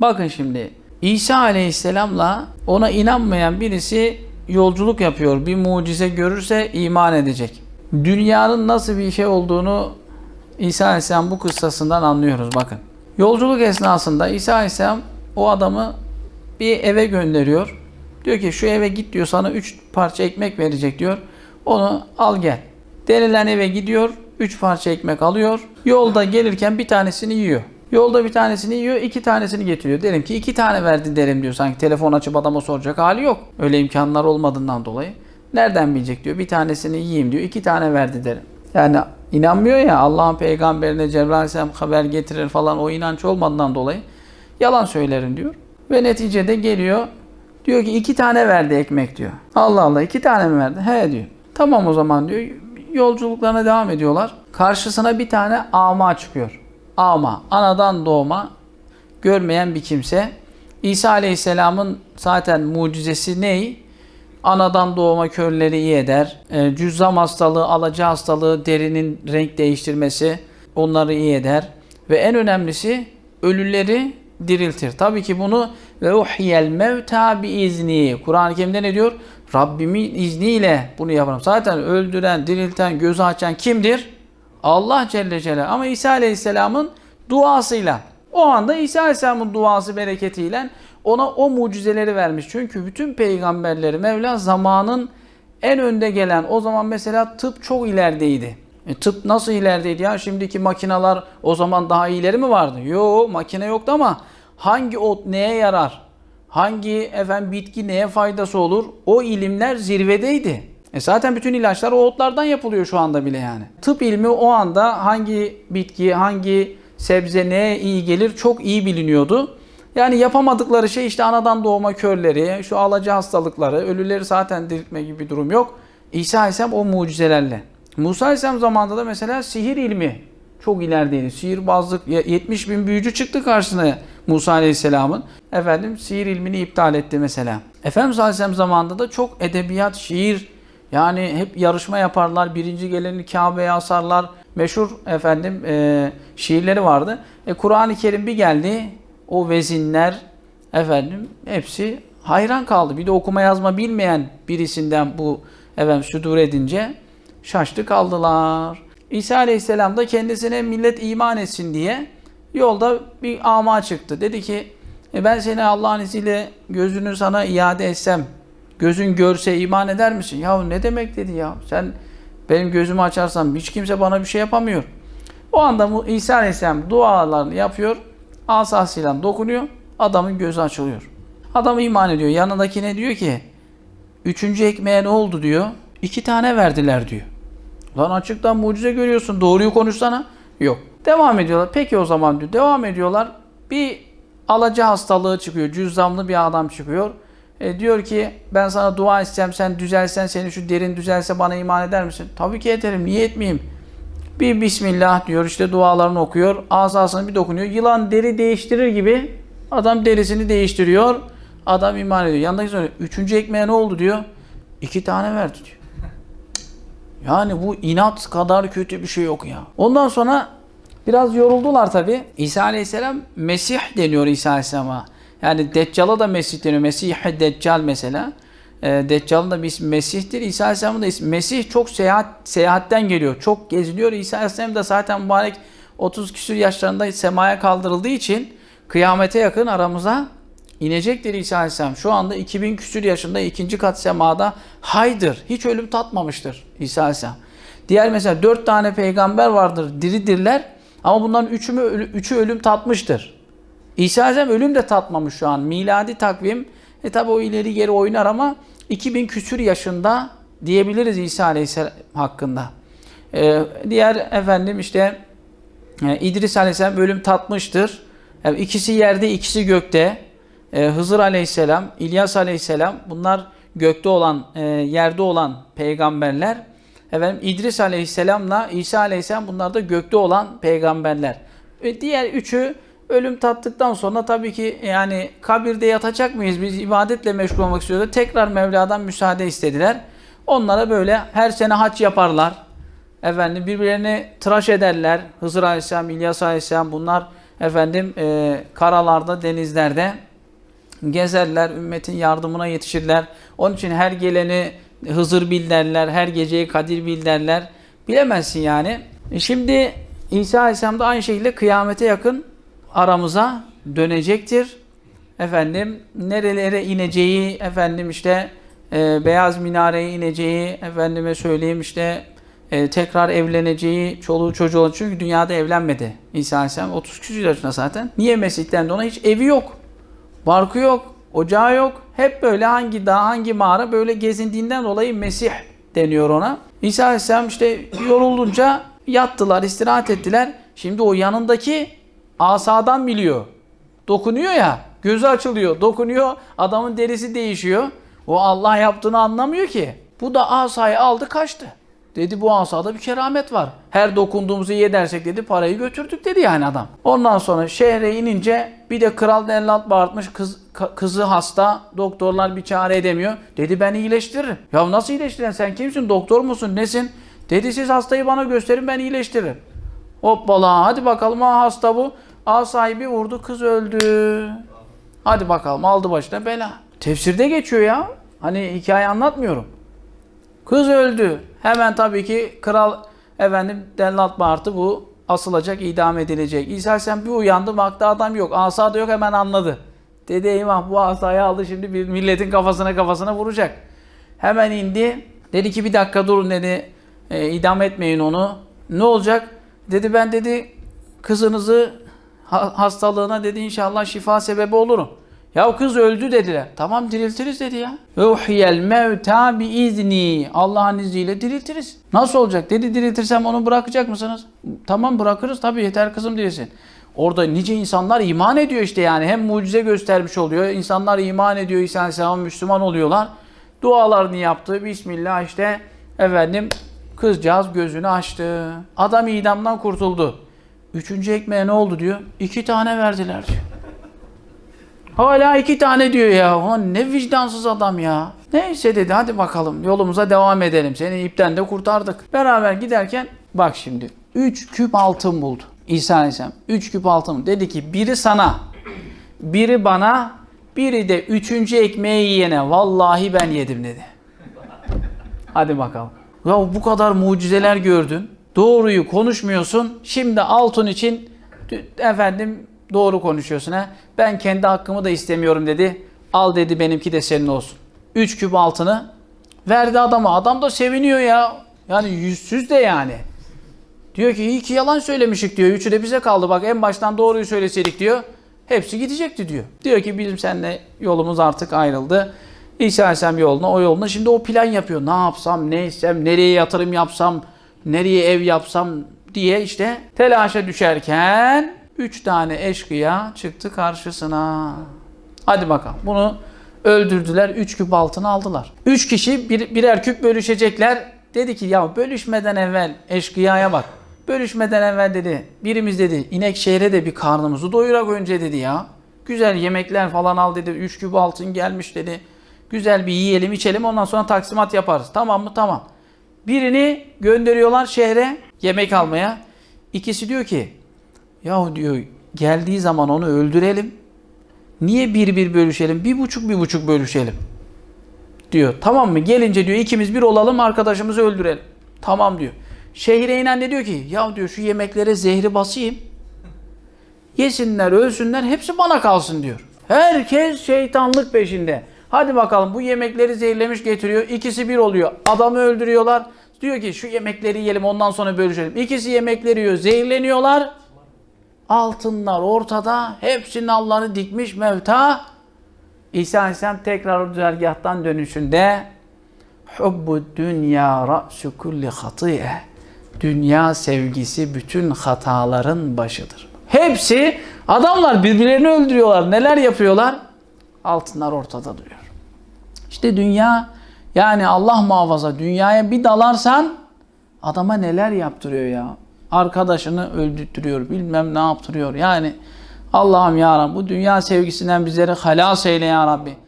Bakın şimdi İsa Aleyhisselam'la ona inanmayan birisi yolculuk yapıyor. Bir mucize görürse iman edecek. Dünyanın nasıl bir şey olduğunu İsa Aleyhisselam bu kıssasından anlıyoruz bakın. Yolculuk esnasında İsa Aleyhisselam o adamı bir eve gönderiyor. Diyor ki şu eve git diyor sana 3 parça ekmek verecek diyor. Onu al gel. Denilen eve gidiyor. 3 parça ekmek alıyor. Yolda gelirken bir tanesini yiyor. Yolda bir tanesini yiyor, iki tanesini getiriyor. Derim ki iki tane verdi derim diyor. Sanki telefon açıp adama soracak hali yok. Öyle imkanlar olmadığından dolayı. Nereden bilecek diyor. Bir tanesini yiyeyim diyor. iki tane verdi derim. Yani inanmıyor ya Allah'ın peygamberine Cebrail Aleyhisselam haber getirir falan o inanç olmadığından dolayı yalan söylerim diyor. Ve neticede geliyor diyor ki iki tane verdi ekmek diyor. Allah Allah iki tane mi verdi? He diyor. Tamam o zaman diyor. Yolculuklarına devam ediyorlar. Karşısına bir tane ama çıkıyor. Ama anadan doğma görmeyen bir kimse. İsa Aleyhisselam'ın zaten mucizesi ney? Anadan doğma körleri iyi eder. E, cüzzam hastalığı, alaca hastalığı, derinin renk değiştirmesi onları iyi eder. Ve en önemlisi ölüleri diriltir. Tabii ki bunu ve uhyel mevta bi izni. Kur'an-ı Kerim'de ne diyor? Rabbimin izniyle bunu yaparım. Zaten öldüren, dirilten, gözü açan kimdir? Allah Celle Celaluhu. Ama İsa Aleyhisselam'ın duasıyla. O anda İsa Aleyhisselam'ın duası bereketiyle ona o mucizeleri vermiş. Çünkü bütün peygamberleri Mevla zamanın en önde gelen o zaman mesela tıp çok ilerideydi. E, tıp nasıl ilerideydi ya? Şimdiki makineler o zaman daha iyileri mi vardı? Yok makine yoktu ama hangi ot neye yarar? Hangi efendim bitki neye faydası olur? O ilimler zirvedeydi. E zaten bütün ilaçlar o otlardan yapılıyor şu anda bile yani. Tıp ilmi o anda hangi bitki, hangi sebze neye iyi gelir çok iyi biliniyordu. Yani yapamadıkları şey işte anadan doğma körleri, şu alaca hastalıkları, ölüleri zaten diriltme gibi bir durum yok. İsa Aleyhisselam o mucizelerle. Musa Aleyhisselam zamanında da mesela sihir ilmi çok ilerideydi. Sihirbazlık 70 bin büyücü çıktı karşısına Musa Aleyhisselam'ın. Efendim sihir ilmini iptal etti mesela. Efendimiz Aleyhisselam zamanında da çok edebiyat, şiir yani hep yarışma yaparlar. Birinci geleni Kabe'ye asarlar. Meşhur efendim e, şiirleri vardı. E, Kur'an-ı Kerim bir geldi. O vezinler efendim hepsi hayran kaldı. Bir de okuma yazma bilmeyen birisinden bu efendim südur edince şaştı kaldılar. İsa Aleyhisselam da kendisine millet iman etsin diye yolda bir ama çıktı. Dedi ki e ben seni Allah'ın izniyle gözünü sana iade etsem gözün görse iman eder misin? Ya ne demek dedi ya. Sen benim gözümü açarsan hiç kimse bana bir şey yapamıyor. O anda İsa Aleyhisselam dualarını yapıyor. Asasıyla dokunuyor. Adamın gözü açılıyor. Adam iman ediyor. Yanındaki ne diyor ki? Üçüncü ekmeğe ne oldu diyor. İki tane verdiler diyor. Lan açıktan mucize görüyorsun. Doğruyu konuşsana. Yok. Devam ediyorlar. Peki o zaman diyor. Devam ediyorlar. Bir alaca hastalığı çıkıyor. Cüzzamlı bir adam çıkıyor. E, diyor ki ben sana dua etsem sen düzelsen senin şu derin düzelse bana iman eder misin? Tabii ki ederim. Niye etmeyeyim? Bir Bismillah diyor işte dualarını okuyor. Asasını bir dokunuyor. Yılan deri değiştirir gibi adam derisini değiştiriyor. Adam iman ediyor. Yanındaki soruyor. Üçüncü ekmeğe ne oldu diyor. İki tane verdi diyor. Yani bu inat kadar kötü bir şey yok ya. Ondan sonra biraz yoruldular tabi. İsa Aleyhisselam Mesih deniyor İsa Aleyhisselam'a. Yani Deccal'a da Mesih deniyor. Mesih Deccal mesela. E, Deccal'ın da bir ismi Mesih'tir. İsa Aleyhisselam'ın da ismi Mesih çok seyahat seyahatten geliyor. Çok geziliyor. İsa Aleyhisselam da zaten mübarek 30 küsur yaşlarında semaya kaldırıldığı için kıyamete yakın aramıza inecektir İsa Aleyhisselam. Şu anda 2000 küsur yaşında ikinci kat semada haydır. Hiç ölüm tatmamıştır İsa Aleyhisselam. Diğer mesela dört tane peygamber vardır diridirler ama bunların üçü, mü, üçü ölüm tatmıştır. İsa Aleyhisselam ölüm de tatmamış şu an. Miladi takvim e tabi o ileri geri oynar ama 2000 küsür yaşında diyebiliriz İsa Aleyhisselam hakkında. Ee, diğer efendim işte e, İdris Aleyhisselam ölüm tatmıştır. Yani ikisi yerde ikisi gökte. Ee, Hızır Aleyhisselam, İlyas Aleyhisselam bunlar gökte olan, e, yerde olan peygamberler. Efendim İdris Aleyhisselam'la İsa Aleyhisselam bunlar da gökte olan peygamberler. Ve diğer üçü ölüm tattıktan sonra tabii ki yani kabirde yatacak mıyız? Biz ibadetle meşgul olmak istiyoruz. Tekrar Mevla'dan müsaade istediler. Onlara böyle her sene haç yaparlar. Efendim birbirlerini tıraş ederler. Hızır Aleyhisselam, İlyas Aleyhisselam bunlar efendim e, karalarda, denizlerde gezerler, ümmetin yardımına yetişirler. Onun için her geleni Hızır bil derler, her geceyi Kadir bil derler. Bilemezsin yani. Şimdi İsa Aleyhisselam da aynı şekilde kıyamete yakın aramıza dönecektir. Efendim nerelere ineceği, efendim işte e, beyaz minareye ineceği, efendime söyleyeyim işte e, tekrar evleneceği, çoluğu çocuğu. Çünkü dünyada evlenmedi İsa Aleyhisselam. 30 küsur yaşında zaten. Niye Mesih'ten de ona hiç evi yok. Barkı yok, ocağı yok. Hep böyle hangi dağ, hangi mağara böyle gezindiğinden dolayı Mesih deniyor ona. İsa Aleyhisselam işte yorulunca yattılar, istirahat ettiler. Şimdi o yanındaki asadan biliyor. Dokunuyor ya, gözü açılıyor, dokunuyor, adamın derisi değişiyor. O Allah yaptığını anlamıyor ki. Bu da asayı aldı kaçtı. Dedi bu asada bir keramet var. Her dokunduğumuzu iyi edersek dedi parayı götürdük dedi yani adam. Ondan sonra şehre inince bir de kral dellat bağırtmış kız, kızı hasta doktorlar bir çare edemiyor. Dedi ben iyileştiririm. Ya nasıl iyileştiren sen kimsin doktor musun nesin? Dedi siz hastayı bana gösterin ben iyileştiririm. Hoppala hadi bakalım ha hasta bu. A sahibi vurdu kız öldü. Hadi bakalım aldı başına bela. Tefsirde geçiyor ya. Hani hikaye anlatmıyorum. Kız öldü. Hemen tabii ki kral efendim dellat bağırtı bu asılacak, idam edilecek. İsa Aleyhisselam bir uyandı baktı adam yok. Asa da yok hemen anladı. Dedi eyvah bu asayı aldı şimdi bir milletin kafasına kafasına vuracak. Hemen indi. Dedi ki bir dakika durun dedi. E, idam etmeyin onu. Ne olacak? Dedi ben dedi kızınızı hastalığına dedi inşallah şifa sebebi olurum. Ya kız öldü dediler. Tamam diriltiriz dedi ya. Uhyel mevta bi izni. Allah'ın izniyle diriltiriz. Nasıl olacak? Dedi diriltirsem onu bırakacak mısınız? Tamam bırakırız tabii yeter kızım diyesin. Orada nice insanlar iman ediyor işte yani. Hem mucize göstermiş oluyor. İnsanlar iman ediyor. İsa Aleyhisselam Müslüman oluyorlar. Dualarını yaptı. Bismillah işte efendim kızcağız gözünü açtı. Adam idamdan kurtuldu. Üçüncü ekmeğe ne oldu diyor. İki tane verdiler diyor. Hala iki tane diyor ya. Ulan ne vicdansız adam ya. Neyse dedi hadi bakalım yolumuza devam edelim. Seni ipten de kurtardık. Beraber giderken bak şimdi. Üç küp altın buldu. İsa Aleyhisselam. Üç küp altın. Dedi ki biri sana, biri bana, biri de üçüncü ekmeği yiyene. Vallahi ben yedim dedi. Hadi bakalım. Ya bu kadar mucizeler gördün. Doğruyu konuşmuyorsun. Şimdi altın için efendim doğru konuşuyorsun ha. Ben kendi hakkımı da istemiyorum dedi. Al dedi benimki de senin olsun. Üç küp altını verdi adama. Adam da seviniyor ya. Yani yüzsüz de yani. Diyor ki iyi ki yalan söylemişik diyor. Üçü de bize kaldı. Bak en baştan doğruyu söyleseydik diyor. Hepsi gidecekti diyor. Diyor ki bizim seninle yolumuz artık ayrıldı. İsa Aleyhisselam yoluna o yoluna. Şimdi o plan yapıyor. Ne yapsam, ne etsem, nereye yatırım yapsam, nereye ev yapsam diye işte telaşa düşerken üç tane eşkıya çıktı karşısına. Hadi bakalım. Bunu öldürdüler. Üç küp altını aldılar. Üç kişi bir, birer küp bölüşecekler. Dedi ki ya bölüşmeden evvel eşkıyaya bak. Bölüşmeden evvel dedi. Birimiz dedi inek şehre de bir karnımızı doyurak önce dedi ya. Güzel yemekler falan al dedi. Üç küp altın gelmiş dedi. Güzel bir yiyelim içelim ondan sonra taksimat yaparız. Tamam mı? Tamam. Birini gönderiyorlar şehre yemek almaya. İkisi diyor ki yahu diyor geldiği zaman onu öldürelim. Niye bir bir bölüşelim? Bir buçuk bir buçuk bölüşelim. Diyor. Tamam mı? Gelince diyor ikimiz bir olalım arkadaşımızı öldürelim. Tamam diyor. Şehre inen de diyor ki ya diyor şu yemeklere zehri basayım. Yesinler ölsünler hepsi bana kalsın diyor. Herkes şeytanlık peşinde. Hadi bakalım bu yemekleri zehirlemiş getiriyor. İkisi bir oluyor. Adamı öldürüyorlar. Diyor ki şu yemekleri yiyelim ondan sonra bölüşelim. İkisi yemekleri yiyor. Zehirleniyorlar. Altınlar ortada. Hepsinin Allah'ını dikmiş mevta. İsa Aleyhisselam tekrar o düzergahtan dönüşünde Hubbu dünya ra'su kulli hatiye. Dünya sevgisi bütün hataların başıdır. Hepsi adamlar birbirlerini öldürüyorlar. Neler yapıyorlar? Altınlar ortada duruyor. İşte dünya yani Allah muhafaza dünyaya bir dalarsan adama neler yaptırıyor ya. Arkadaşını öldürtüyor, bilmem ne yaptırıyor. Yani Allah'ım ya Rabbi bu dünya sevgisinden bizleri halas eyle ya Rabbi.